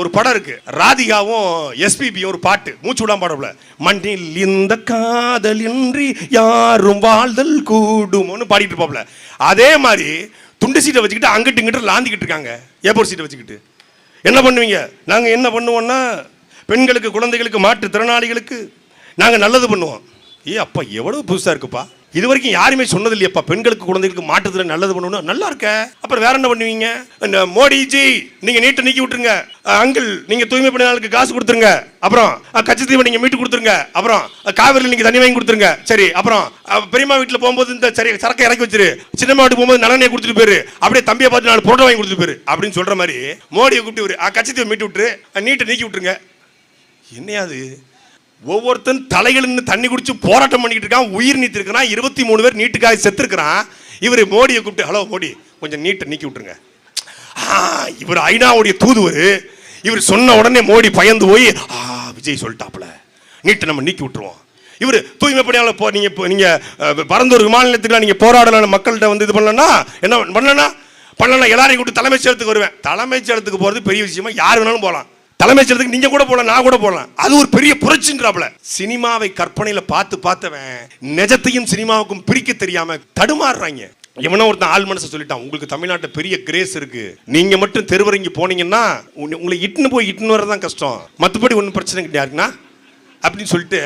ஒரு படம் இருக்கு. ராதிகாவும் எஸ்பிபி ஒரு பாட்டு. மூச்சு விடாம பாடல மண்ணில் இந்த காதலின்றி யாரும் வாழ்தல் கூடும்னு பாடிட்டு இருப்பாப்ல. அதே மாதிரி துண்டு சீட்டை வச்சுக்கிட்டு அங்கிட்டு இங்கிட்டு லாந்திக்கிட்டு இருக்காங்க. ஏர்போர்ட் சீட்டை வச்சுக்கிட்டு. என்ன பண்ணுவீங்க? நாங்கள் என்ன பண்ணுவோம்னா பெண்களுக்கு குழந்தைகளுக்கு மாற்றுத்திறனாளிகளுக்கு நாங்கள் நல்லது பண்ணுவோம். ஏ அப்பா எவ்வளவு புதுசாக இருக்குப்பா. இது வரைக்கும் யாருமே சொன்னது இல்லையப்பா பெண்களுக்கு குழந்தைகளுக்கு மாற்றத்தில் நல்லது பண்ணணும் நல்லா இருக்க. அப்புறம் வேற என்ன பண்ணுவீங்க? இந்த மோடிஜி நீங்க நீட்டை நீக்கி விட்டுருங்க. அங்கிள் நீங்க தூய்மை பணியாளருக்கு காசு கொடுத்துருங்க. அப்புறம் கச்சத்தீவை நீங்க மீட்டு கொடுத்துருங்க. அப்புறம் காவிரியில் நீங்க தண்ணி வாங்கி கொடுத்துருங்க. சரி அப்புறம் பெரியம்மா வீட்டில் போகும்போது இந்த சரி சரக்கை இறக்கி வச்சிரு. சின்னம்மா வீட்டுக்கு போகும்போது நலனையை கொடுத்துட்டு போயிரு. அப்படியே தம்பியை பார்த்து நாலு புரோட்டா வாங்கி கொடுத்துட்டு போயிரு. அப்படின்னு சொல்ற மாதிரி மோடியை கூப்பிட்டு விரு கச்சத்தீவை மீட்டு விட்டுரு. நீட்டை நீக்கி விட்டுருங்க. என்னையாது ஒவ்வொருத்தன் தலைகளில் தண்ணி குடிச்சு போராட்டம் பண்ணிக்கிட்டு இருக்கான் உயிர் நீத்திருக்கிறான் இருபத்தி மூணு பேர் நீட்டுக்காக செத்துருக்கிறான். இவர் மோடியை கூப்பிட்டு ஹலோ மோடி கொஞ்சம் நீட்டை நீக்கி விட்டுருங்க. இவர் ஐநாவுடைய தூதுவர். இவர் சொன்ன உடனே மோடி பயந்து போய் ஆ விஜய் சொல்லிட்டாப்புல. நீட்டை நம்ம நீக்கி விட்டுருவோம். இவர் தூய்மை பணியாளர் போ நீங்கள் இப்போ நீங்கள் பரந்தூர் விமான நீங்கள் போராடலாம் மக்கள்கிட்ட வந்து இது பண்ணலன்னா என்ன பண்ணலன்னா பண்ணலாம் எல்லாரையும் கூட்டு தலைமைச் செயலத்துக்கு வருவேன். தலைமைச் செயலத்துக்கு போகிறது பெரிய விஷயமா யார் வேணாலும் போகலாம் தலைமைச் செயலத்துக்கு நீங்கள் கூட போகலாம் நான் கூட போகலாம் அது ஒரு பெரிய புரட்சின்றாப்புல. சினிமாவை கற்பனையில் பார்த்து பார்த்தவன் நிஜத்தையும் சினிமாவுக்கும் பிரிக்க தெரியாமல் தடுமாறுறாங்க. எவனோ ஒருத்தன் ஆள் மனசை சொல்லிட்டான் உங்களுக்கு தமிழ்நாட்டில் பெரிய கிரேஸ் இருக்கு. நீங்க மட்டும் தெருவரங்கி போனீங்கன்னா உங்களை இட்டுன்னு போய் இட்டுன்னு வரதான் கஷ்டம். மற்றபடி ஒன்றும் பிரச்சனை கிடையாதுன்னா அப்படின்னு சொல்லிட்டு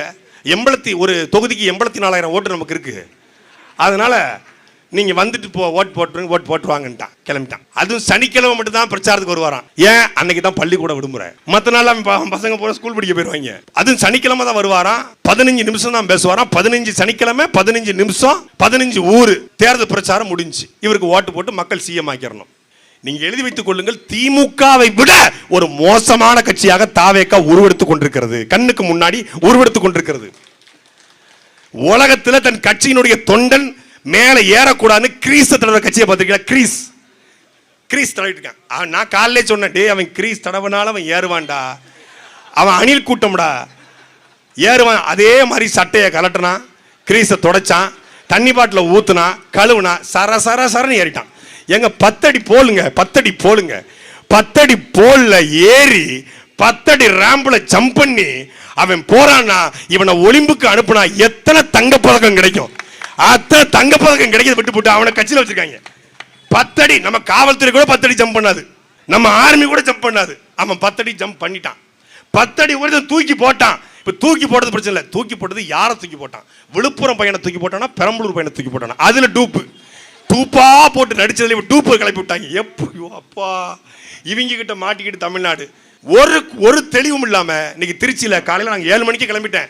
எண்பத்தி ஒரு தொகுதிக்கு எண்பத்தி நாலாயிரம் ஓட்டு நமக்கு இருக்கு. அதனால நீங்க வந்துட்டு போ ஓட் போட்டுருங்க ஓட் போட்டுருவாங்கன்ட்டான் கிளம்பிட்டான். அதுவும் சனிக்கிழமை மட்டும் தான் பிரச்சாரத்துக்கு வருவாராம். ஏன்? அன்னைக்கு தான் பள்ளிக்கூட விடுமுறை. மற்ற நாள் அவன் ப- பசங்க போற ஸ்கூல் படிக்க போயிருவாங்க. அதுவும் சனிக்கிழமை தான் வருவாராம். பதினஞ்சு நிமிஷம் தான் பேசுவாராம். பதினஞ்சு சனிக்கிழமை பதினஞ்சு நிமிஷம் பதினஞ்சு ஊர். தேர்தல் பிரச்சாரம் முடிஞ்சு. இவருக்கு ஓட்டு போட்டு மக்கள் சிஎம் ஆக்கிடணும். நீங்க எழுதி வைத்துக் கொள்ளுங்கள் திமுகவை விட ஒரு மோசமான கட்சியாக தாவேக்கா உருவெடுத்துக் கொண்டிருக்கிறது. கண்ணுக்கு முன்னாடி உருவெடுத்துக் கொண்டிருக்கிறது. உலகத்தில் தன் கட்சியினுடைய தொண்டன் மேலே ஏறக்கூடாதுன்னு கிரீஸ் தடவை கட்சியை பார்த்திருக்கீங்களா கிரீஸ். கிரீஸ் தடவிட்டு இருக்கான். அவன் நான் காலையிலே சொன்னேன் டே அவன் கிரீஸ் தடவினால அவன் ஏறுவான்டா. அவன் அணில் கூட்டம்டா. ஏறுவான். அதே மாதிரி சட்டையை கலட்டினான் கிரீஸை தொடச்சான் தண்ணி பாட்டில் ஊற்றுனா கழுவுனா சர சர சரன்னு ஏறிட்டான். எங்க பத்தடி போலுங்க பத்தடி போலுங்க. பத்தடி போலில் ஏறி பத்தடி ரேம்பில் ஜம்ப் பண்ணி அவன் போறான்னா இவனை ஒலிம்புக்கு அனுப்புனா எத்தனை தங்கப்பதக்கம் கிடைக்கும்? அத்தனை தங்கப்பதக்கம் கிடைக்கிறது விட்டு போட்டு அவனை கட்சியில் வச்சிருக்காங்க. பத்தடி நம்ம காவல்துறை கூட பத்தடி ஜம்ப் பண்ணாது. நம்ம ஆர்மி கூட ஜம்ப் பண்ணாது. அவன் பத்தடி ஜம்ப் பண்ணிட்டான். பத்தடி ஒரு தூக்கி போட்டான். இப்போ தூக்கி போட்டது பிரச்சனை இல்லை. தூக்கி போட்டது யாரை தூக்கி போட்டான்? விழுப்புரம் பையனை தூக்கி போட்டானா? பெரம்பலூர் பையனை தூக்கி போட்டானா? அதில் டூப்பு. டூப்பா போட்டு நடிச்சதுல டூப்பு கிளப்பி விட்டாங்க. எப்போ அப்பா. இவங்க கிட்ட மாட்டிக்கிட்டு தமிழ்நாடு. ஒரு ஒரு தெளிவும் இல்லாமல் இன்னைக்கு திருச்சியில் காலையில் நாங்கள் ஏழு மணிக்கு கிளம்பிட்டேன்.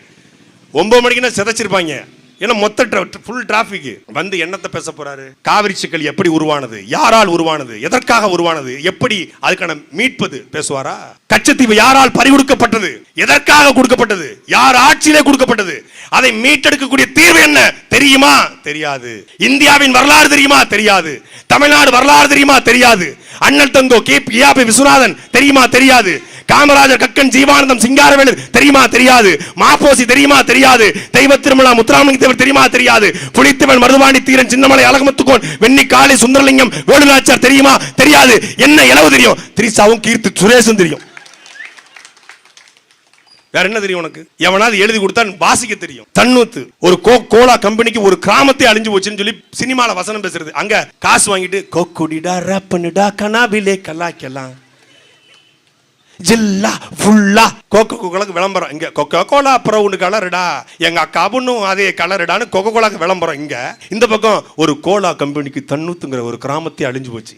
ஒன்பது மணிக்குன்னா சிதைச்சிருப்பாங்க. ஏன்னா மொத்த ஃபுல் டிராஃபிக் வந்து என்னத்தை பேச போறாரு? காவிரி சிக்கல் எப்படி உருவானது? யாரால் உருவானது? எதற்காக உருவானது? எப்படி அதுக்கான மீட்பது? பேசுவாரா? கச்சத்தீவு யாரால் பறிகொடுக்கப்பட்டது? எதற்காக கொடுக்கப்பட்டது? யார் ஆட்சியிலே கொடுக்கப்பட்டது? அதை மீட்டெடுக்கக்கூடிய தீர்வு என்ன? தெரியுமா? தெரியாது. இந்தியாவின் வரலாறு தெரியுமா? தெரியாது. தமிழ்நாடு வரலாறு தெரியுமா? தெரியாது. அண்ணல் தங்கோ கே பி விஸ்வநாதன் தெரியுமா? தெரியாது. காமராஜர் கக்கன் ஜீவானந்தம் சிங்காரவேலு தெரியுமா தெரியாது. மாப்போசி தெரியுமா தெரியாது. தெய்வ திருமலா முத்துராமலிங்க தேவர் தெரியுமா தெரியாது. புலித்தவன் மருதுவாணி தீரன் சின்னமலை அழகமுத்துக்கோன் வெண்ணி காளி சுந்தரலிங்கம் வேலுநாச்சார் தெரியுமா தெரியாது. என்ன இளவு தெரியும்? திரிசாவும் கீர்த்தி சுரேஷும் தெரியும். வேற என்ன தெரியும் உனக்கு? எவனாவது எழுதி கொடுத்தா வாசிக்க தெரியும். தன்னூத்து ஒரு கோ கோலா கம்பெனிக்கு ஒரு கிராமத்தை அழிஞ்சு போச்சுன்னு சொல்லி சினிமால வசனம் பேசுறது. அங்க காசு வாங்கிட்டு கொக்குடிடா ரப்பனுடா கனாபிலே கனாபிலே கலாக்கலாம் ஜில்லா ஃபுல்லா. கோகோ கோலாக்கு விளம்பரம். இங்க கொக்கோ கோலா ஒன்று கலருடா. எங்க அக்கா பொண்ணும் அதே கலருடான்னு கொக்கோ கோலாக்கு விளம்பரம். இங்க இந்த பக்கம் ஒரு கோலா கம்பெனிக்கு தன்னூத்துங்கிற ஒரு கிராமத்தை அழிஞ்சு போச்சு.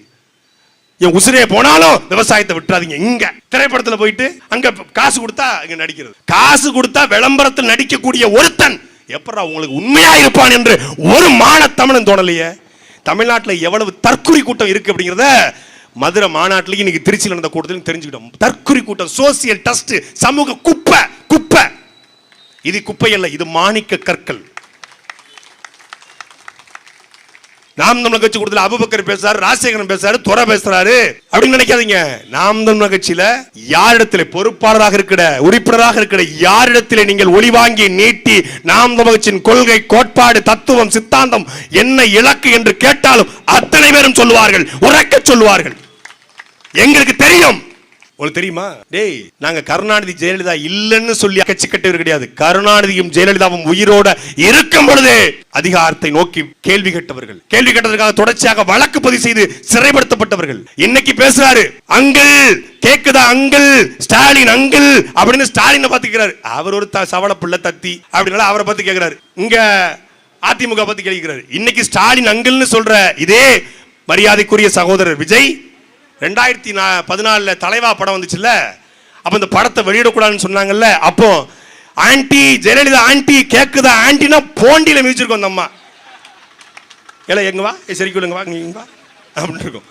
என் உசிரே போனாலும் விவசாயத்தை விட்டுறாதீங்க. இங்க திரைப்படத்துல போயிட்டு அங்க காசு கொடுத்தா இங்க நடிக்கிறது. காசு கொடுத்தா விளம்பரத்தில் நடிக்கக்கூடிய ஒருத்தன் எப்படா உங்களுக்கு உண்மையா இருப்பான் என்று ஒரு மான தமிழன் தோணலையே. தமிழ்நாட்டில் எவ்வளவு தற்கொலை கூட்டம் இருக்கு அப்படிங்கிறத மதுரை மாநாட்டிலேயே இன்னைக்கு திருச்சியில் நடந்த கூட்டத்தில் தெரிஞ்சுக்கிட்டோம். தற்குறி கூட்டம் சோசியல் டஸ்ட் சமூக குப்பை குப்பை. இது குப்பை அல்ல இது மாணிக்க கற்கள். நாம் தமிழ் கட்சி கூட்டத்தில் அபுபக்கர் பேசுறாரு ராஜசேகரன் பேசுறாரு துறை பேசுறாரு. அப்படின்னு நினைக்காதீங்க. நாம் தமிழ் கட்சியில யாரிடத்தில் பொறுப்பாளராக இருக்கிற உறுப்பினராக இருக்கிற யாரிடத்தில் நீங்கள் ஒளி வாங்கி நீட்டி நாம் தமிழ் கட்சியின் கொள்கை கோட்பாடு தத்துவம் சித்தாந்தம் என்ன இலக்கு என்று கேட்டாலும் அத்தனை பேரும் சொல்லுவார்கள் உறக்க சொல்லுவார்கள். எங்களுக்கு தெரியும். உங்களுக்கு தெரியுமா? டேய் நாங்க கருணாநிதி ஜெயலலிதா இல்லைன்னு சொல்லி கட்சி கட்டவர் கிடையாது. கருணாநிதியும் ஜெயலலிதாவும் உயிரோட இருக்கும் பொழுதே அதிகாரத்தை நோக்கி கேள்வி கேட்டவர்கள் கேள்வி கேட்டதற்காக தொடர்ச்சியாக வழக்கு பதிவு செய்து சிறைப்படுத்தப்பட்டவர்கள். இன்னைக்கு பேசுறாரு அங்கிள் கேக்குதா அங்கிள் ஸ்டாலின் அங்கிள்? அப்படின்னு ஸ்டாலினை பாத்துக்கிறாரு அவர் ஒரு த- சவள புள்ள தத்தி அப்படின்னால அவரை பார்த்து கேட்கிறாரு இங்க அதிமுக பத்தி கேட்கிறாரு இன்னைக்கு ஸ்டாலின் அங்கிள்னு சொல்ற இதே மரியாதைக்குரிய சகோதரர் விஜய் ரெண்டாயிரத்தி நா பதினாலில் தலைவா படம் வந்துச்சுல்ல? அப்போ இந்த படத்தை வெளியிடக்கூடாதுன்னு சொன்னாங்கல்ல? அப்போ ஆன்டி ஜெயலலிதா ஆன்டி கேட்குதா ஆன்டினா போண்டியில் மிதிச்சிருக்கோம் அந்த அம்மா. ஏல எங்க வா? சரிக்கு விடுங்க வா நீங்க வா. அப்படின்னு இருக்கும்.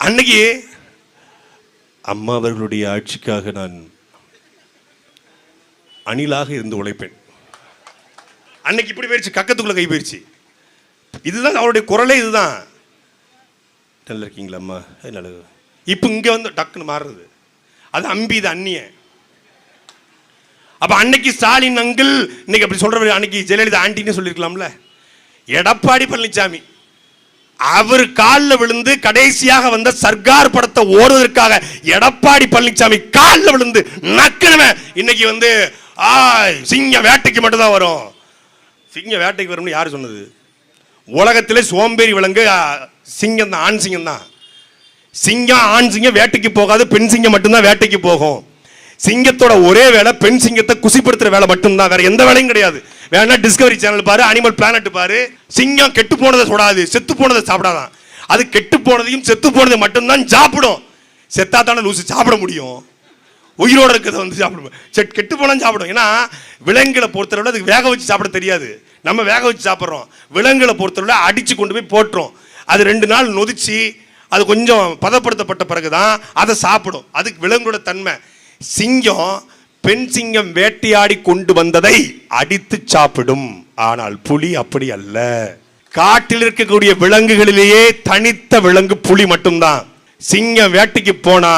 அன்னைக்கு அம்மா அவர்களுடைய ஆட்சிக்காக நான் அணிலாக இருந்து உழைப்பேன். அன்னைக்கு இப்படி போயிடுச்சு கக்கத்துக்குள்ள கை போயிடுச்சு இதுதான் அவருடைய குரலே இதுதான். நல்லா இருக்கீங்களா அம்மா? நல்லது இப்போ இங்கே வந்து டக்குன்னு மாறுறது. அது அம்பி இது அந்நிய. அப்போ அன்னைக்கு ஸ்டாலின் அங்கிள் இன்னைக்கு அப்படி சொல்கிற அன்னைக்கு ஜெயலலிதா ஆண்டின்னு சொல்லியிருக்கலாம்ல. எடப்பாடி பழனிசாமி அவர் காலில் விழுந்து கடைசியாக வந்த சர்க்கார் படத்தை ஓடுவதற்காக எடப்பாடி பழனிசாமி காலில் விழுந்து நக்கினவன். இன்னைக்கு வந்து ஆ சிங்கம் வேட்டைக்கு மட்டும்தான் வரும். சிங்கம் வேட்டைக்கு வரும்னு யார் சொன்னது? உலகத்திலே சோம்பேறி விலங்கு சிங்கம் தான் ஆண் சிங்கம் தான். சிங்கம் ஆண் சிங்கம் வேட்டைக்கு போகாது பெண் சிங்கம் மட்டும்தான் வேட்டைக்கு போகும். சிங்கத்தோட ஒரே வேலை பெண் சிங்கத்தை குசிப்படுத்துற வேலை மட்டும்தான். வேற எந்த வேலையும் கிடையாது. வேணா டிஸ்கவரி சேனல் பாரு அனிமல் பிளானட் பாரு. சிங்கம் கெட்டு போனதை சுடாது செத்து போனதை சாப்பிடாதான். அது கெட்டு போனதையும் செத்து போனதை மட்டும்தான் சாப்பிடும். செத்தா தானே லூசு சாப்பிட முடியும். உயிரோட இருக்கிறத வந்து சாப்பிடும். செட் கெட்டு போனா சாப்பிடும். ஏன்னா விலங்குகளை பொறுத்தளவில் அதுக்கு வேக வச்சு சாப்பிட தெரியாது. நம்ம வேக வச்சு சாப்பிட்றோம். விலங்குகளை பொறுத்தளவில் அடிச்சு கொண்டு போய் போட்டுரும். அது ரெண்டு நாள் நொதிச்சு அது கொஞ்சம் பதப்படுத்தப்பட்ட பிறகு தான் அதை சாப்பிடும். அதுக்கு விலங்கோட தன்மை. சிங்கம் பெண் சிங்கம் வேட்டையாடி கொண்டு வந்ததை அடித்து சாப்பிடும். ஆனால் புலி அப்படி அல்ல. காட்டில் இருக்கக்கூடிய விலங்குகளிலேயே தனித்த விலங்கு புலி மட்டும்தான். சிங்கம் வேட்டைக்கு போனா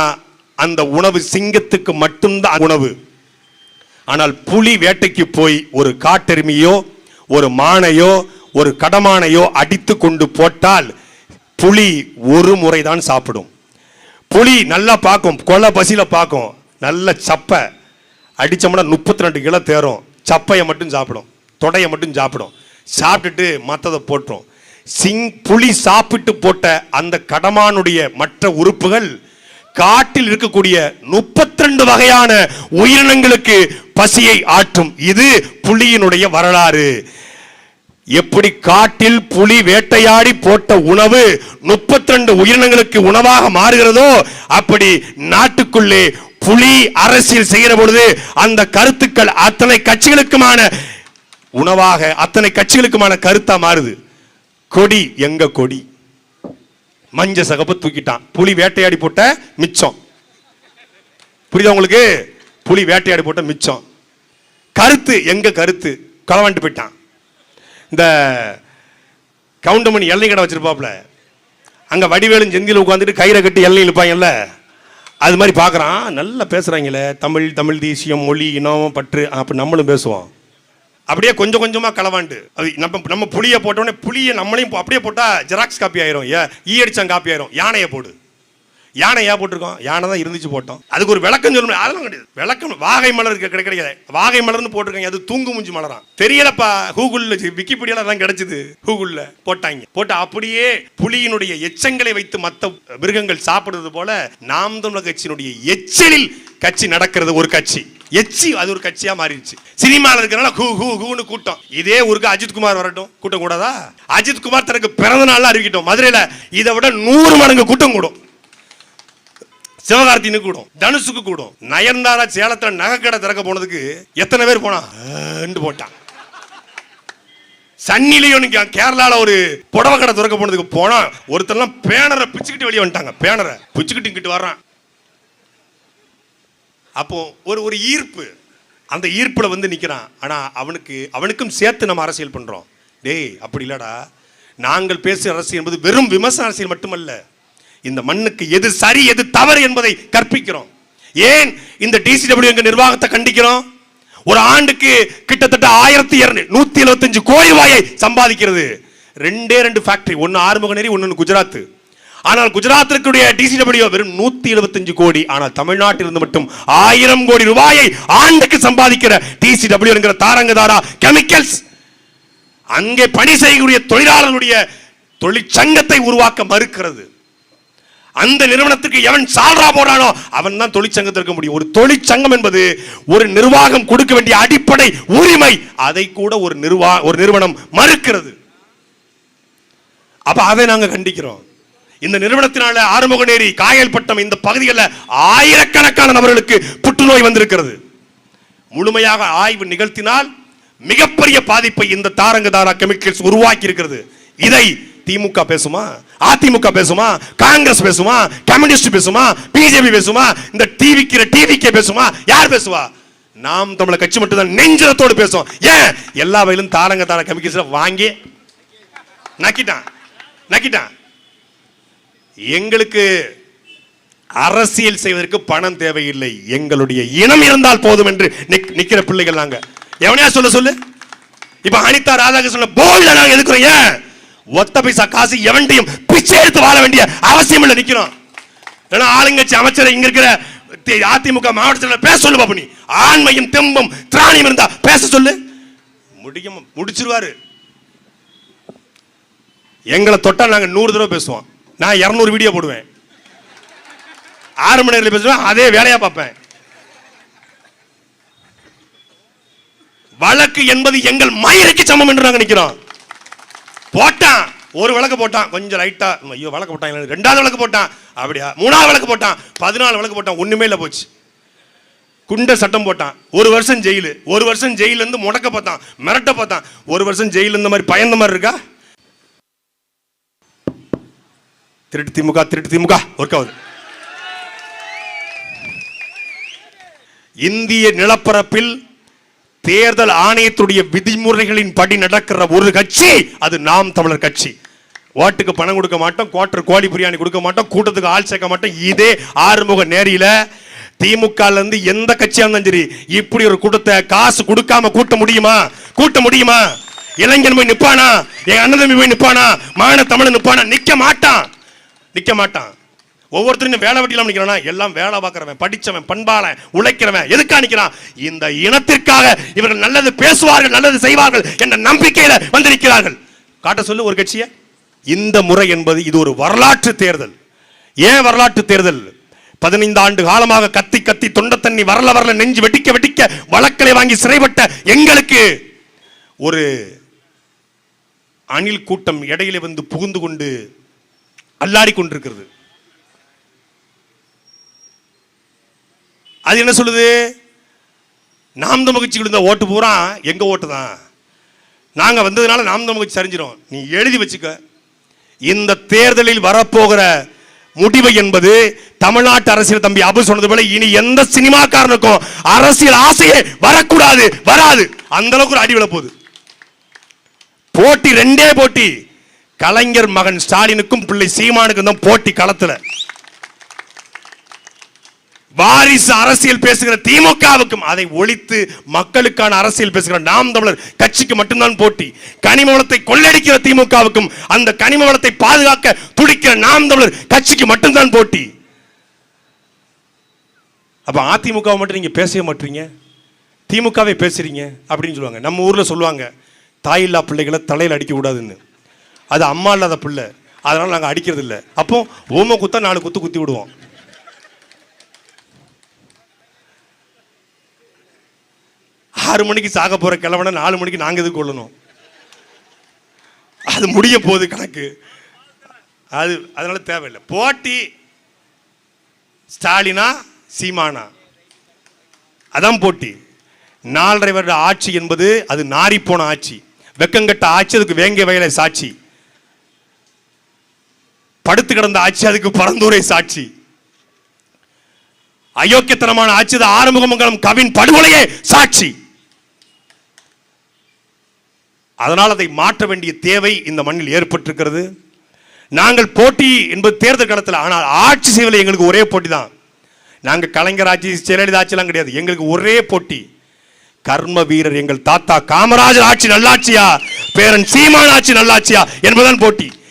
அந்த உணவு சிங்கத்துக்கு மட்டும்தான் உணவு. ஆனால் புலி வேட்டைக்கு போய் ஒரு காட்டெருமையோ ஒரு மானையோ ஒரு கடமானையோ அடித்து கொண்டு போட்டால் புலி ஒரு முறை தான் சாப்பிடும். புலி நல்லா பார்க்கும் கொலை பசியில் பார்க்கும். நல்ல சப்பை. அடித்தோம்னா முப்பத்தி ரெண்டு கிலோ தேரும். சப்பையை மட்டும் சாப்பிடும். தொடையை மட்டும் சாப்பிடும். சாப்பிட்டுட்டு மற்றதை போட்டுரும். சிங் புலி சாப்பிட்டு போட்ட அந்த கடமானுடைய மற்ற உறுப்புகள் காட்டில் இருக்கக்கூடிய 32 வகையான உயிரினங்களுக்கு பசியை ஆற்றும். இது புலியினுடைய வரலாறு. எப்படி காட்டில் புலி வேட்டையாடி போட்ட உணவு 32 உயிரினங்களுக்கு உணவாக மாறுகிறதோ அப்படி நாட்டுக்குள்ளே புலி அரசியல் செய்கிற பொழுது அந்த கருத்துக்கள் அத்தனை கட்சிகளுக்குமான உணவாக அத்தனை கட்சிகளுக்குமான கருத்தா மாறுது. கொடி எங்க கொடி? மஞ்ச சகப்பு தூக்கிட்டான். புலி வேட்டையாடி போட்ட மிச்சம். புரியுதா உங்களுக்கு? புலி வேட்டையாடி போட்ட மிச்சம். கருத்து எங்க கருத்து? களவாண்டு போயிட்டான். இந்த கவுண்டமணி எல்லை கடை வச்சிருப்பாப்புல. அங்கே வடிவேலும் செந்தியில் உட்காந்துட்டு கயிறை கட்டி எல்லை இழுப்பாங்கல்ல. அது மாதிரி பார்க்குறான் நல்லா பேசுகிறாங்களே தமிழ் தமிழ் தேசியம் மொழி இனம் பற்று அப்படி நம்மளும் பேசுவோம். அப்படியே கொஞ்சம் கொஞ்சமாக களவாண்டு. அது நம்ம நம்ம புளியை போட்டோடனே புளியை நம்மளையும் அப்படியே போட்டால் ஜெராக்ஸ் காப்பி ஆயிரும். ஏ ஈ அடிச்சான் காப்பி ஆயிரும். யானையை போடு. யானை ஏன் போட்டிருக்கோம்? யானை தான் இருந்துச்சு போட்டோம். அதுக்கு ஒரு விளக்கம் சொல்ல அதெல்லாம் கிடையாது. விளக்கம் வாகை மலர் இருக்க கிடைக்காது. வாகை மலர்னு போட்டிருக்காங்க. அது தூங்கு மூஞ்சி மலராம் தெரியலப்பா. கூகுள்ல விக்கிபீடியால தான் கிடைச்சது. கூகுள்ல போட்டாங்க. போட்டு அப்படியே புலியினுடைய எச்சங்களை வைத்து மத்த மிருகங்கள் சாப்பிடுறது போல நாம் தமிழர் கட்சியினுடைய எச்சலில் கட்சி நடக்கிறது ஒரு கட்சி. எச்சி அது ஒரு கட்சியா மாறிடுச்சு. சினிமாவில் இருக்கிறனால ஹூ ஹூ ஹூன்னு கூட்டம். இதே ஊருக்கு அஜித் குமார் வரட்டும். கூட்டம் கூடாதா? அஜித் குமார் தனக்கு பிறந்த நாள் அறிவிக்கட்டும். மதுரையில இதை விட நூறு மடங்கு கூட்டம் கூடும். சிவகார்த்தின்னு கூடும் தனுஷுக்கு கூடும். நயன்தாரா சேலத்துல நகைக்கடை திறக்க போனதுக்கு எத்தனை பேர் போனா? போட்டான். சன்னிலையும் கேரளால ஒரு புடவை கடை திறக்க போனதுக்கு போனா ஒருத்தர்லாம் பேனரை பிச்சுக்கிட்டு வெளியே வந்துட்டாங்க. பேனரை பிச்சுக்கிட்டு இங்கிட்டு வர்றான். அப்போ ஒரு ஒரு ஈர்ப்பு. அந்த ஈர்ப்புல வந்து நிக்கிறான். ஆனா அவனுக்கு அவனுக்கும் சேர்த்து நம்ம அரசியல் பண்றோம். டேய் அப்படி இல்லடா. நாங்கள் பேசுகிற அரசியல் என்பது வெறும் விமர்சன அரசியல் மட்டுமல்ல. இந்த மண்ணுக்கு எது சரி எது தவறு என்பதை கற்பிக்கிறோம். ஏன் இந்த டிசிடபிள்யூ எங்க நிர்வாகத்தை கண்டிக்கிறோம்? ஒரு ஆண்டுக்கு கிட்டத்தட்ட ஆயிரத்தி இருநூறு நூத்தி எழுபத்தஞ்சு கோடி ரூபாயை சம்பாதிக்கிறது. ரெண்டே ரெண்டு ஃபேக்டரி ஒன்னு ஆறுமுகநேரி ஒன்று ஒன்னு குஜராத் ஆனால் குஜராத்திற்குடைய டிசிடபிள்யூ வெறும் நூத்தி எழுபத்தஞ்சு கோடி ஆனால் தமிழ்நாட்டில் இருந்து மட்டும் ஆயிரம் கோடி ரூபாயை ஆண்டுக்கு சம்பாதிக்கிற டிசிடபிள்யூ என்கிற தாரங்கதாரா கெமிக்கல்ஸ் அங்கே பணி செய்யக்கூடிய தொழிலாளர்களுடைய தொழிற்சங்கத்தை உருவாக்க மறுக்கிறது. அந்த நிறுவனத்துக்கு எவன் சால்ரா போடுறானோ அவன் தான் தொழிற்சங்கத்தில் இருக்க முடியும். ஒரு தொழிற்சங்கம் என்பது ஒரு நிர்வாகம் கொடுக்க வேண்டிய அடிப்படை உரிமை. அதை கூட ஒரு நிர்வா ஒரு நிறுவனம் மறுக்கிறது. அப்ப அதை நாங்க கண்டிக்கிறோம். இந்த நிறுவனத்தினால ஆறுமுகநேரி காயல்பட்டம் இந்த பகுதிகளில் ஆயிரக்கணக்கான நபர்களுக்கு புற்றுநோய் வந்திருக்கிறது. முழுமையாக ஆய்வு நிகழ்த்தினால் மிகப்பெரிய பாதிப்பை இந்த தாரங்க தாரா கெமிக்கல்ஸ் உருவாக்கி இருக்கிறது இதை திமுக பேசுமா? அதிமுக பேசுமா? காங்கிரஸ் பேசுமா? கம்யூனிஸ்ட் பேசுமா? பிஜேபி பேசுமா? இந்த டிவிக்கிற டிவிக்கே பேசுமா? யார் பேசுவா? நாம் தமிழ கட்சி மட்டும் தான் நெஞ்சத்தோடு பேசுவோம். ஏன்? எல்லா வயலும் தாரங்க தார கெமிக்கல்ஸ் வாங்கி. நக்கிட்டான். நக்கிட்டான். எங்களுக்கு அரசியல் செய்வதற்கு பணம் தேவையில்லை. எங்களுடைய இனம் இருந்தால் போதும் என்று நிக்- நிக்கிற பிள்ளைகள் நாங்க. எவனையா சொல்ல சொல்லு? இப்ப அனிதா ராதாகிருஷ்ணன் போல்ல நாங்க எதுக்குறோம்? ஏன்? ஒத்த பைசா காசு எவன்டையும் பிச்சை எடுத்து வாழ வேண்டிய அவசியம் இல்லை நிற்கிறோம் ஏன்னா ஆளுங்கட்சி அமைச்சர் இங்க இருக்கிற அதிமுக மாவட்டத்தில் பேச சொல்லு பாப்பு நீ. ஆண்மையும் தெம்பும் திராணியும் இருந்தா பேச சொல்லு. முடியும் முடிச்சிருவாரு. எங்களை தொட்டா நாங்கள் நூறு தடவை பேசுவோம். நான் இரநூறு வீடியோ போடுவேன். ஆறு மணி நேரத்தில் பேசுவேன் அதே வேலையா பார்ப்பேன். வழக்கு என்பது எங்கள் மயிருக்கு சமம் என்று நாங்கள் நிற்கிறோம் போட்டான். ஒரு விளக்கு போட்டான். கொஞ்சம் லைட்டா ஐயோ விளக்கு போட்டான். ரெண்டாவது விளக்கு போட்டான். அப்படியா? மூணாவது விளக்கு போட்டான். பதினாலு விளக்கு போட்டான். ஒண்ணுமே இல்ல போச்சு. குண்ட சட்டம் போட்டான். ஒரு வருஷம் ஜெயிலு. ஒரு வருஷம் ஜெயில இருந்து முடக்க பார்த்தான். மிரட்ட பார்த்தான். ஒரு வருஷம் ஜெயில இந்த மாதிரி பயந்த மாதிரி இருக்கா? திருட்டு திமுக திருட்டு திமுக. ஒர்க் ஆகுது இந்திய நிலப்பரப்பில் தேர்தல் ஆணையத்துடைய விதிமுறைகளின் படி நடக்கிற ஒரு கட்சி அது நாம் தமிழர் கட்சி. ஓட்டுக்கு பணம் கொடுக்க மாட்டோம் குவார்டர் கோழி பிரியாணி கொடுக்க மாட்டோம் கூட்டத்துக்கு ஆள் சேர்க்க மாட்டோம். இதே ஆறுமுக நேரியில திமுக இருந்து எந்த கட்சியா இருந்தாலும் சரி இப்படி ஒரு கூட்டத்தை காசு கொடுக்காம கூட்ட முடியுமா? கூட்ட முடியுமா? இளைஞன் போய் நிப்பானா? என் அண்ணன் தம்பி போய் நிப்பானா? மான தமிழன் நிப்பானா? நிக்க மாட்டான். நிக்க மாட்டான். ஒவ்வொருத்தரும் வேலை வெட்டிலாம் நிற்கிறானா எல்லாம் வேலை பார்க்கறவன் படிச்சவன் பண்பாளன் உழைக்கிறவன். எதுக்கா நிக்கிறான்? இந்த இனத்திற்காக இவர்கள் நல்லது பேசுவார்கள் நல்லது செய்வார்கள் என்ற நம்பிக்கையில வந்திருக்கிறார்கள். காட்ட சொல்லு ஒரு கட்சியை. இந்த முறை என்பது இது ஒரு வரலாற்று தேர்தல். ஏன் வரலாற்று தேர்தல்? பதினைந்து ஆண்டு காலமாக கத்தி கத்தி தொண்ட தண்ணி வரல வரல நெஞ்சு வெட்டிக்க வெட்டிக்க வழக்களை வாங்கி சிறைப்பட்ட எங்களுக்கு ஒரு அணில் கூட்டம் இடையிலே வந்து புகுந்து கொண்டு அல்லாடி கொண்டிருக்கிறது. அது என்ன சொல்லுது? நாம் தமிழ் கட்சி கொடுத்த ஓட்டு பூரா எங்க ஓட்டு தான்? நாங்க வந்ததுனால நாம் தமிழ் கட்சி நீ எழுதி வச்சுக்க. இந்த தேர்தலில் வரப்போகிற முடிவு என்பது தமிழ்நாட்டு அரசியல் தம்பி அபு சொன்னது போல இனி எந்த சினிமாக்காரனுக்கும் அரசியல் ஆசையே வரக்கூடாது வராது. அந்த அளவுக்கு ஒரு அடிவில போகுது. போட்டி ரெண்டே போட்டி. கலைஞர் மகன் ஸ்டாலினுக்கும் பிள்ளை சீமானுக்கும் தான் போட்டி களத்துல. வாரிசு அரசியல் பேசுகிற திமுகவுக்கும் அதை ஒழித்து மக்களுக்கான அரசியல் பேசுகிற நாம் தமிழர் கட்சிக்கு மட்டும்தான் போட்டி. கனிம வளத்தை கொள்ளடிக்கிற திமுகவுக்கும் அந்த கனிம வளத்தை பாதுகாக்க துடிக்கிற நாம் தமிழர் கட்சிக்கு மட்டும்தான் போட்டி. அப்ப அதிமுகவை மட்டும் நீங்க பேசவே மாட்டீங்க. திமுகவே பேசுறீங்க அப்படின்னு சொல்லுவாங்க. நம்ம ஊர்ல சொல்லுவாங்க தாயில்லா பிள்ளைகளை தலையில் அடிக்க கூடாதுன்னு அது அம்மா இல்லாத பிள்ளை. அதனால நாங்கள் அடிக்கிறது இல்லை அப்போ ஓம குத்தா நாலு குத்து குத்தி விடுவோம். ஆறு மணிக்கு சாக போகிற கிழவனை நாலு மணிக்கு நாங்கள் இது கொள்ளணும் அது முடிய போகுது கணக்கு. அது அதனால தேவையில்லை. போட்டி ஸ்டாலினா சீமானா. அதான் போட்டி. நாலரை வருட ஆட்சி என்பது அது நாரிப்போன ஆட்சி. வெக்கங்கட்ட ஆட்சி அதுக்கு வேங்க வயலை சாட்சி. படுத்து கிடந்த ஆட்சி அதுக்கு பரந்தூரை சாட்சி. அயோக்கியத்தனமான ஆட்சி ஆறுமுகமங்கலம் கவின் படுகொலையே சாட்சி. அதனால் அதை மாற்ற வேண்டிய தேவை இந்த மண்ணில் ஏற்பட்டிருக்கிறது. நாங்கள் போட்டி என்பது தேர்தல் களத்தில் ஆனால் ஆட்சி செய்வதில் எங்களுக்கு ஒரே போட்டி தான். நாங்கள் கலைஞர் ஆட்சி ஜெயலலிதா ஆட்சிலாம் கிடையாது. எங்களுக்கு ஒரே போட்டி. கர்ம வீரர் எங்கள் தாத்தா காமராஜர் ஆட்சி நல்லாட்சியா? பேரன் சீமான் ஆட்சி நல்லாட்சியா? என்பதுதான் போட்டி.